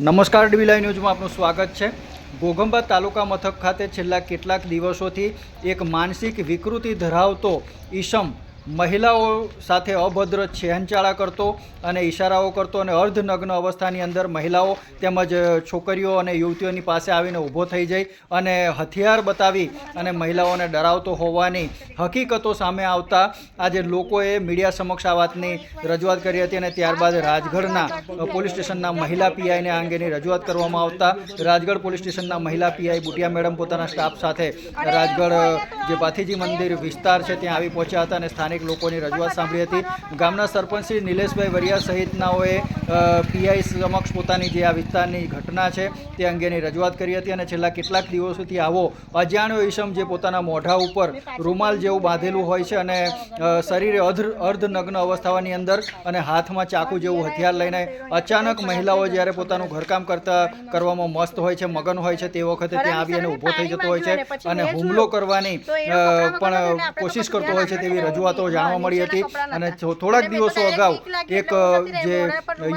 નમસ્કાર ડીવીલાઈ ન્યૂઝમાં આપનું સ્વાગત છે. ઘોઘંબા તાલુકા મથક ખાતે છેલ્લા કેટલાક દિવસોથી એક માનસિક વિકૃતિ ધરાવતો ઈસમ મહિલાઓ સાથે અભદ્ર છેહનચાળા કરતો અને ઇશારાઓ કરતો અને અર્ધનગ્ન અવસ્થાની અંદર મહિલાઓ તેમજ છોકરીઓ અને યુવતીઓની પાસે આવીને ઊભો થઈ જાય અને હથિયાર બતાવી અને મહિલાઓને ડરાવતો હોવાની હકીકતો સામે આવતા આજે લોકોએ મીડિયા સમક્ષ આ વાતની રજૂઆત કરી હતી અને ત્યારબાદ રાજગઢના પોલીસ સ્ટેશનના મહિલા પીઆઈને આ અંગેની રજૂઆત કરવામાં આવતા રાજગઢ પોલીસ સ્ટેશનના મહિલા પીઆઈ બુટિયા મેડમ પોતાના સ્ટાફ સાથે રાજગઢ જે ભાથીજી મંદિર વિસ્તાર છે, ત્યાં આવી પહોંચ્યા હતા અને સ્થાનિક લોકોની રજૂઆત સાંભળી હતી. ગામના સરપંચ શ્રી નિલેશભાઈ વરિયા સહિતનાઓએ પીઆઈ સમક્ષ પોતાની જે આ વિસ્તારની ઘટના છે તે અંગેની રજૂઆત કરી હતી અને છેલ્લા કેટલાક દિવસોથી આવો અજાણ્યો ઈસમ જે પોતાના મોઢા ઉપર રૂમાલ જેવું બાંધેલું હોય છે અને શરીરે અર્ધ અર્ધનગ્ન અવસ્થાની અંદર અને હાથમાં ચાકુ જેવું હથિયાર લઈને અચાનક મહિલાઓ જ્યારે પોતાનું ઘરકામ કરતા કરવામાં મસ્ત હોય છે મગન હોય છે તે વખતે ત્યાં આવી અને ઊભો થઈ જતો હોય છે અને હુમલો કરવાની પણ કોશિશ કરતો હોય છે તેવી રજૂઆતો જાણવા મળી હતી. અને થોડાક દિવસો અગાઉ એક જે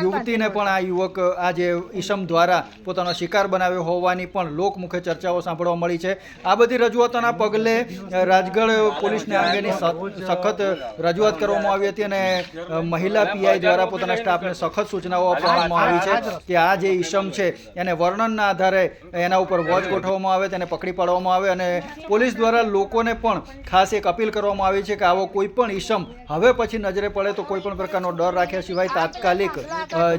યુવતીને પણ આ યુવક આ જે ઈસમ દ્વારા પોતાનો શિકાર બનાવ્યો હોવાની પણ લોકમુખે ચર્ચાઓ સાંભળવા મળી છે. આ બધી રજૂઆતોના પગલે રાજગઢ પોલીસને અંગેની સખત રજૂઆત કરવામાં આવી હતી અને મહિલા પીઆઈ દ્વારા પોતાના સ્ટાફને સખત સૂચનાઓ આપવામાં આવી છે કે આ જે ઈસમ છે એને વર્ણનના આધારે એના ઉપર વોચ ગોઠવવામાં આવે તેને પકડી પાડવામાં આવે અને પોલીસ દ્વારા લોકોને પણ ખાસ એક અપીલ કરવામાં આવી છે કે આવો કોઈ પણ ઈસમ. હવે પછી નજરે પડે તો કોઈ પણ પ્રકારનો ડર રાખ્યા સિવાય તાત્કાલિક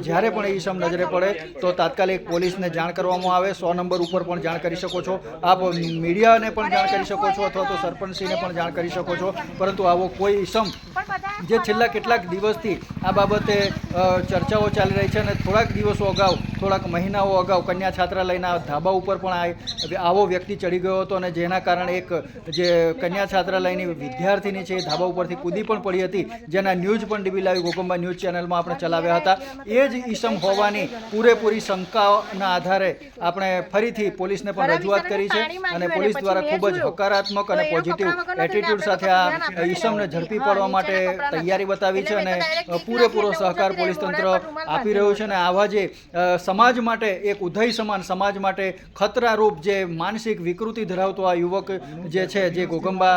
જ્યારે પણ ઈસમ નજરે પડે તો તાત્કાલિક પોલીસને જાણ કરવામાં આવે. સો નંબર ઉપર પણ જાણ કરી શકો છો. આપ મીડિયાને પણ જાણ કરી શકો છો અથવા તો સરપંચશ્રીને પણ જાણ કરી શકો છો. પરંતુ આવો કોઈ ઈસમ જે છેલ્લા કેટલાક દિવસથી આ બાબતે ચર્ચાઓ ચાલી રહી છે અને થોડાક દિવસો અગાઉ થોડાક મહિનાઓ અગાઉ કન્યા છાત્રાલયના ધાબા ઉપર પણ આવો વ્યક્તિ ચડી ગયો હતો અને જેના કારણે એક જે કન્યા છાત્રાલયની વિદ્યાર્થીની છે એ ધાબા ઉપરથી કૂદી પણ પડી હતી જેના ન્યૂઝ પણ ડીબી લાવી ગોકુંબા ન્યૂઝ ચેનલમાં આપણે ચલાવ્યા હતા. એ જ ઈસમ હોવાની પૂરેપૂરી શંકાના આધારે આપણે ફરીથી પોલીસને પણ રજૂઆત કરી છે અને પોલીસ દ્વારા ખૂબ જ હકારાત્મક અને પોઝિટિવ એટીટ્યુડ સાથે આ ઈસમને ઝડપી પાડવા માટે તૈયારી બતાવી છે અને પૂરેપૂરો સહકાર પોલીસ તંત્ર આપી રહ્યું છે અને આવા જે સમાજ માટે એક ઉધય સમાન સમાજ માટે ખતરારૂપ જે માનસિક વિકૃતિ ધરાવતો આ યુવક જે છે જે ગોગંબા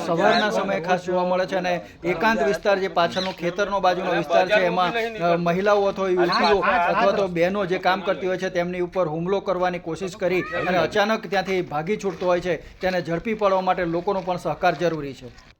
સવારના સમયે ખાસ જોવા મળે છે અને એકાંત વિસ્તાર જે પાછળનો ખેતરનો બાજુનો વિસ્તાર છે એમાં મહિલાઓ અથવા યુવતીઓ અથવા તો બહેનો જે કામ કરતી હોય છે તેમની ઉપર હુમલો કરવાની કોશિશ કરી અને અચાનક ત્યાંથી ભાગી છૂટતો હોય છે તેને ઝડપી પાડવા માટે લોકોનો પણ સહકાર જરૂરી છે.